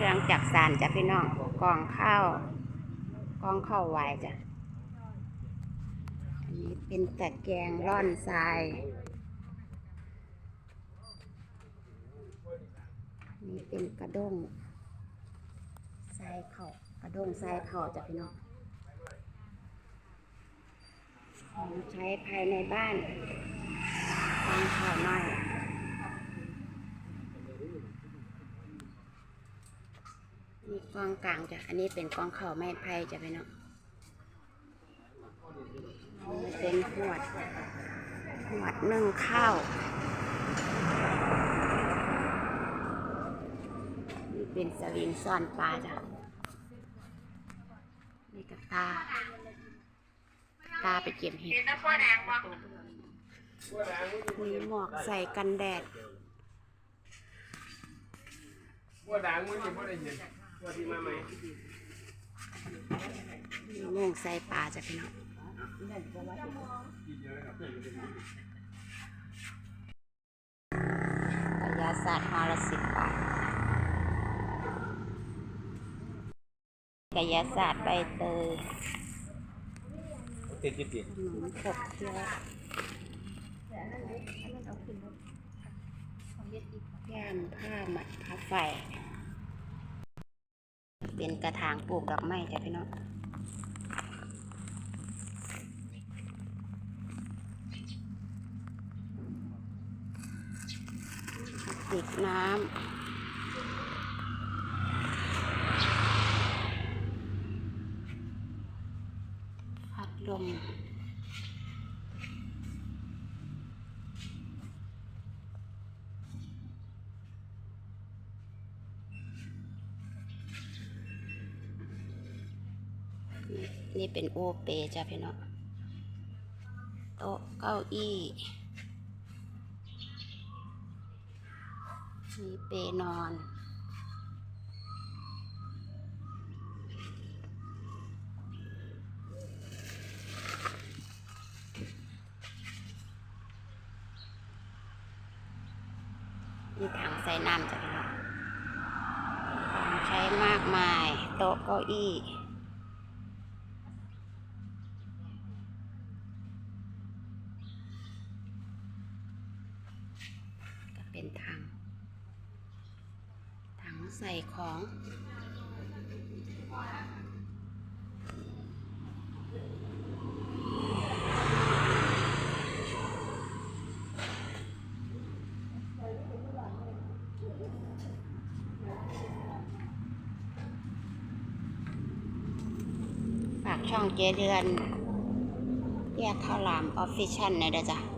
เครื่องจักสานจ้ะพี่น้องกองข้าวกองข้าวไวจ้ะอันนี้เป็นตะแกรงร่อนทรายนี่เป็นกระด้งทรายเข่ากระด้งทรายเข่าจ้ะพี่น้องของใช้ภายในบ้านกองข้าวน้อย นี่กองกลางจ้ะ อันนี้เป็นกองเข่าวไม้ไผ่จ้ะพี่น้องเป็นหวดหวดนึ่งข้าวนี่เป็นสวิงซ่อนปลาจ้ะนี่กับตา ตาไปเก็บเห็ดมีหมวกใส่กันแดดว่าดังมันะไม่ได้ยินว่าที่มาใหม่มีโม่งใส่ปลาจ้ะพี่น้องกายาศาสตร์ฮอละสิบบาทกายาศาสตร์ใบเตยติดติดติดขนมขบเคี้ยวย่ามผ้าหมัดผ้าไฟ เป็นกระถางปลูกดอกไม้จ้ะพี่น้องติดน้ำพัดลม นี่เป็นโอเปจ้ะพี่น้องโต๊ะเก้าอี้มีเปนอน มีถังใส่น้ำจ้ะพี่น้องใช้มากมาย โต๊ะเก้าอี้ เป็นถัง ถังใส่ของ ฝากช่องเจเดือนแยกข้าวหลามออฟฟิเชียลหน่อยเด้อจ้ะ